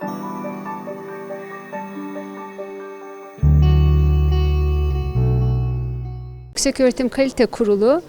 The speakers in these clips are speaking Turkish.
thank you Yükseköğretim Kalite Kurulu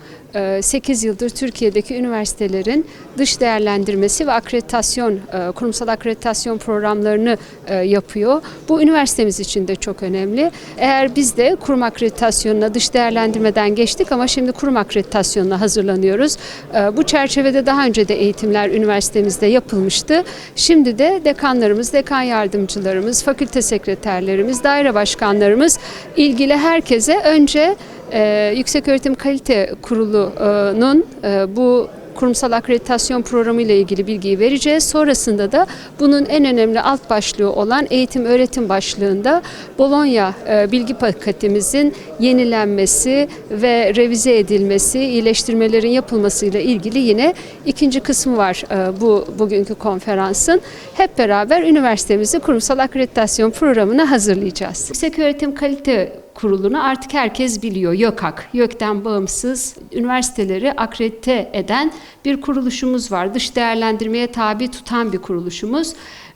8 yıldır Türkiye'deki üniversitelerin dış değerlendirmesi ve akreditasyon, e, kurumsal akreditasyon programlarını e, yapıyor. Bu üniversitemiz için de çok önemli. Eğer biz de kurum akreditasyonuna dış değerlendirmeden geçtik ama şimdi kurum akreditasyonuna hazırlanıyoruz. E, Bu çerçevede daha önce de eğitimler üniversitemizde yapılmıştı. Şimdi de dekanlarımız, dekan yardımcılarımız, fakülte sekreterlerimiz, daire başkanlarımız ilgili herkese önce ee, Yükseköğretim Kalite Kurulu'nun e, bu kurumsal akreditasyon programı ile ilgili bilgiyi vereceğiz. Sonrasında da bunun en önemli alt başlığı olan eğitim öğretim başlığında Bologna e, bilgi paketimizin yenilenmesi ve revize edilmesi, iyileştirmelerin yapılmasıyla ilgili yine ikinci kısmı var e, bu bugünkü konferansın. Hep beraber üniversitemizi kurumsal akreditasyon programına hazırlayacağız. Yükseköğretim Kalite Kurulu'nu artık herkes biliyor. YÖKAK, YÖK'ten bağımsız üniversiteleri akredite eden bir kuruluşumuz var. Dış değerlendirmeye tabi tutan bir kuruluşumuz.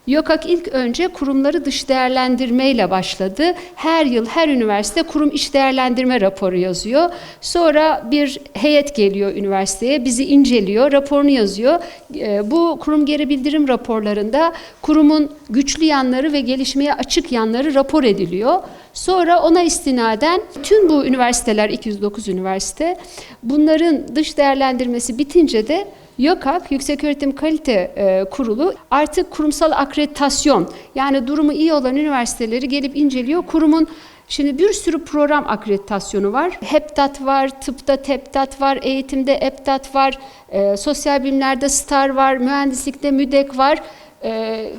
YÖKAK ilk önce kurumları dış değerlendirmeyle başladı. Her yıl her üniversite kurum iş değerlendirme raporu yazıyor. Sonra bir heyet geliyor üniversiteye, bizi inceliyor, raporunu yazıyor. Ee, Bu kurum geri bildirim raporlarında kurumun güçlü yanları ve gelişmeye açık yanları rapor ediliyor. Sonra ona istinaden tüm bu üniversiteler 209 üniversite bunların dış değerlendirmesi bitince de YÖKAK Yükseköğretim Kalite e, Kurulu artık kurumsal akreditasyon yani durumu iyi olan üniversiteleri gelip inceliyor. Kurumun Şimdi bir sürü program akreditasyonu var. HEPTAT var, tıpta TEPTAT var, eğitimde EPTAT var, e, sosyal bilimlerde STAR var, mühendislikte MÜDEK var. Ee,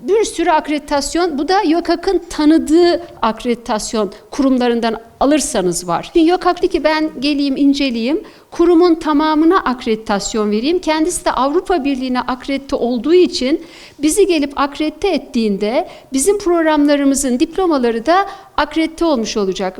bir sürü akreditasyon, bu da YÖKAK'ın tanıdığı akreditasyon kurumlarından alırsanız var. Şimdi YÖKAK dedi ki ben geleyim inceleyeyim, kurumun tamamına akreditasyon vereyim. Kendisi de Avrupa Birliği'ne akredite olduğu için bizi gelip akredite ettiğinde bizim programlarımızın diplomaları da akredite olmuş olacak.